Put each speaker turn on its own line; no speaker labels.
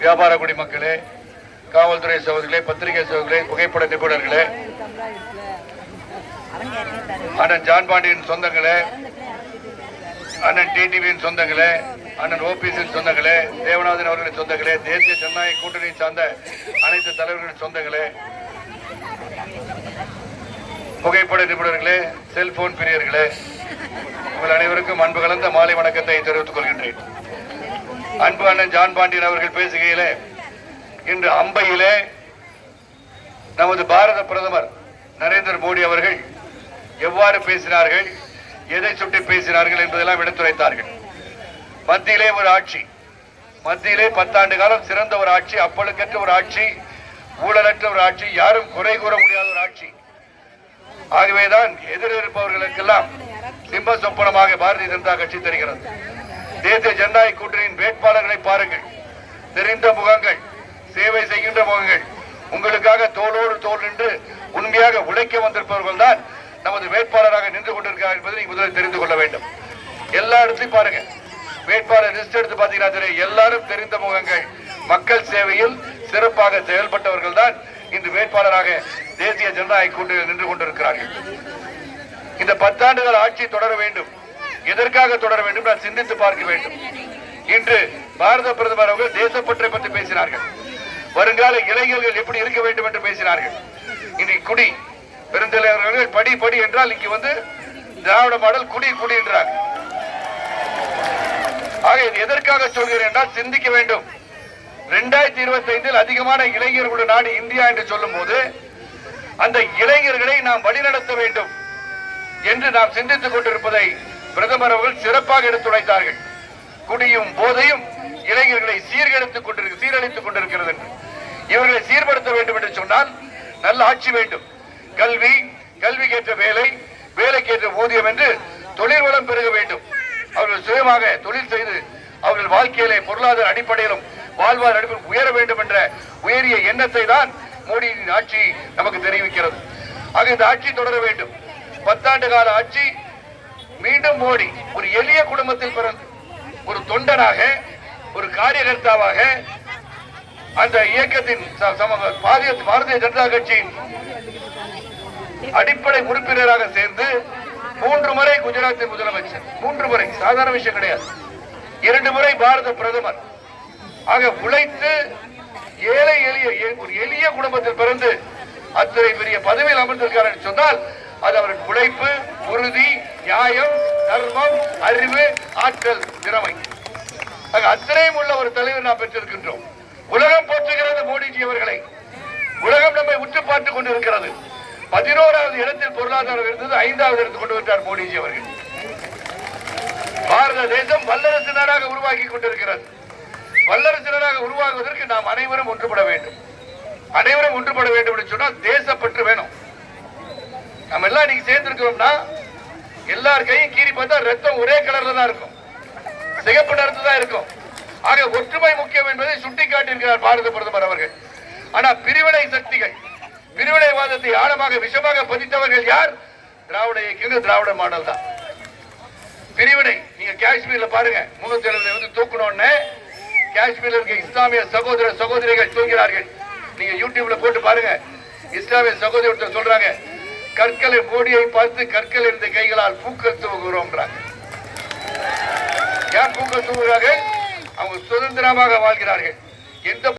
வியாபார குடிமக்களே காவல்துறை சகோதரிகளே பத்திரிகை சகோதரிகளே புகைப்பட நிபுணர்களே அண்ணன் ஜான் பாண்டியின் சொந்தங்களே அண்ணன் டிடிவியின் சொந்தங்களே அண்ணன் ஓபிஎஸ்ஸின் சொந்தங்களே தேவநாதன் அவர்களின் சொந்தங்களே தேசிய ஜனநாயக கூட்டணியை சார்ந்த அனைத்து தலைவர்களின் சொந்தங்களே புகைப்பட நிபுணர்களே செல்போன் பிரியர்களே உங்கள் அனைவருக்கும் அன்பு கலந்த மாலை வணக்கத்தை தெரிவித்துக் கொள்கின்றேன். அன்பு அண்ணன் ஜான் பாண்டியன் அவர்கள் பேசுகையிலே இன்று அம்பையிலே நமது பாரத பிரதமர் நரேந்திர மோடி அவர்கள் எவ்வாறு பேசினார்கள் எதை சுட்டி பேசினார்கள் என்பதெல்லாம் எடுத்துரைத்தார்கள். மத்தியிலே ஒரு ஆட்சி மத்தியிலே பத்தாண்டு காலம் சிறந்த ஒரு ஆட்சி அப்பழுக்கற்ற ஒரு ஆட்சி ஊழலற்ற ஒரு ஆட்சி யாரும் குறை கூற முடியாத ஒரு ஆட்சி. ஆகவேதான் எதிர் இருப்பவர்களுக்கெல்லாம் சிம்ம சொப்பனமாக பாரதிய ஜனதா கட்சி தெரிகிறது. தேசிய ஜனநாயக கூட்டணியின் வேட்பாளர்களை பாருங்கள். தெரிந்த முகங்கள் சேவை செய்கின்ற முகங்கள் உங்களுக்காக தோளோடு தோல் நின்று உண்மையாக உழைக்க வந்திருப்பவர்கள் தான் நமது வேட்பாளராக நின்று கொண்டிருக்கிறார் என்பதை நீங்க முதலில் தெரிந்து கொள்ள வேண்டும். எல்லா இடத்துலையும் பாருங்க. வேட்பாளர் லிஸ்ட் எடுத்து பாத்தீங்கன்னா எல்லாரும் தெரிந்த முகங்கள் மக்கள் சேவையில் சிறப்பாக செயல்பட்டவர்கள் தான் இன்று வேட்பாளராக தேசிய ஜனநாயக கூட்டணியில் நின்று கொண்டிருக்கிறார்கள். இந்த பத்தாண்டுகள் ஆட்சி தொடர வேண்டும். எதற்காக தொடர வேண்டும்? நான் சிந்தித்து பார்க்க வேண்டும். இன்று பாரத பிரதமர் அவர்கள் தேசப்பற்றை பற்றி பேசினார்கள். வருங்கால இளைஞர்கள் எப்படி இருக்க வேண்டும் என்று பேசினார்கள். இன்னைக்கு குடி. பெருந்தலைவர்கள் படி படி என்றால் இங்கு வந்து திராவிட மாடல் குடி குடி என்றார் ஆக இது எதற்காக சொல்கிறேன் என்றால் சிந்திக்க வேண்டும். இரண்டாயிரத்தி இருபத்தி ஐந்தில் அதிகமான இளைஞர்களுடைய நாடு இந்தியா என்று சொல்லும் போது அந்த இளைஞர்களை நாம் வழிநடத்த வேண்டும் என்று நாம் சிந்தித்துக் கொண்டிருப்பதை பிரதமர் அவர்கள் சிறப்பாக எடுத்துரைத்தார்கள் குடியும் போதையும் இளைஞர்களை சீர்கெடுத்துக் கொண்டிருக்கு சீரழித்துக் கொண்டிருக்கிறது என்று. இவர்களை சீர்படுத்த வேண்டும் என்று சொன்னால் நல்ல ஆட்சி வேண்டும். கல்வி கல்விக்கேற்ற வேலை வேலைக்கேற்ற ஊதியம் என்று தொழில் வளம் பெருக வேண்டும். அவர்கள் சுயமாக தொழில் செய்து அவர்கள் வாழ்க்கையிலே பொருளாதார அடிப்படையிலும் வாழ்வார் அடிப்பில் உயர வேண்டும் என்ற உயரிய எண்ணத்தை தான் மோடியின் ஆட்சி நமக்கு தெரிவிக்கிறது. ஆக இந்த ஆட்சி தொடர வேண்டும். பத்தாண்டு கால ஆட்சி மீண்டும் மோடி ஒரு எளிய குடும்பத்தில் பிறந்து ஒரு தொண்டனாக ஒரு காரியகர்த்தாவாக அந்த இயக்கத்தின் ச- சம- பாரதிய பாரதிய ஜனதா கட்சியின் அடிப்படை உறுப்பினராக சேர்ந்து மூன்று முறை குஜராத்தின் முதலமைச்சர். மூன்று முறை சாதாரண விஷயம் கிடையாது. இரண்டு முறை பாரத பிரதமர். ஆக உழைத்து ஏழை எளிய எ- ஒரு எளிய குடும்பத்தில் பிறந்து அத்தனை பெரிய பதவியில் அமர்ந்திருக்கார் என்று சொன்னால் அது அவரின் உழைப்பு உறுதி நியாயம் தர்மம் அறிவு ஆற்றல் திறமை. ஆக அத்தனையும் உள்ள ஒரு தலைவர் நாம் பெற்றிருக்கின்றோம். உலகம் போற்றுகிறது மோடிஜி அவர்களை. உலகம் நம்மை உற்று பார்த்துக் கொண்டிருக்கிறது. பதினோராவது இடத்தில் பொருளாதாரம் இருந்தது ஐந்தாவது இடத்துக்கு கொண்டு வந்தார் மோடிஜி அவர்கள். பாரத தேசம் வல்லரசு நாடாக உருவாக்கி கொண்டிருக்கிறது. வல்லரசு நாடாக உருவாகுவதற்கு நாம் அனைவரும் ஒன்றுபட வேண்டும். அனைவரும் ஒன்றுபட வேண்டும் என்று சொன்னால் தேசப்பற்று வேணும். நம்ம எல்லாம் இன்னைக்கு சேர்ந்திருக்கிறோம்னா எல்லார் கையும் கீறி பார்த்தா ரத்தம் ஒரே கலர்ல தான் இருக்கும். சிகப்பு நிறத்து தான் இருக்கும். ஆக ஒற்றுமை முக்கியம் என்பதை சுட்டிக்காட்டியிருக்கிறார் பாரத பிரதமர் அவர்கள். ஆனா பிரிவினை சக்திகள் பிரிவினைவாதத்தை ஆழமாக விஷமாக பதித்தவர்கள் யார்? திராவிட இயக்கங்கள் திராவிட மாடல் தான். பிரிவினை நீங்க காஷ்மீர்ல பாருங்க. முன்னூத்தி எழுபது வந்து தூக்கணும்னு காஷ்மீர்ல இருக்க இஸ்லாமிய சகோதர சகோதரிகள் தூங்கிறார்கள் நீங்க யூடியூப்ல போட்டு பாருங்க. இஸ்லாமிய சகோதரி ஒருத்தர் சொல்றாங்க கற்களை மோடியை பார்த்து கற்கள் இருந்த கைகளால் பூக்க தூங்குகிறோம்ன்றாங்க ஏன் பூக்க தூங்குகிறார்கள் அவங்க சுதந்திரமாக வாழ்கிறார்கள். எந்த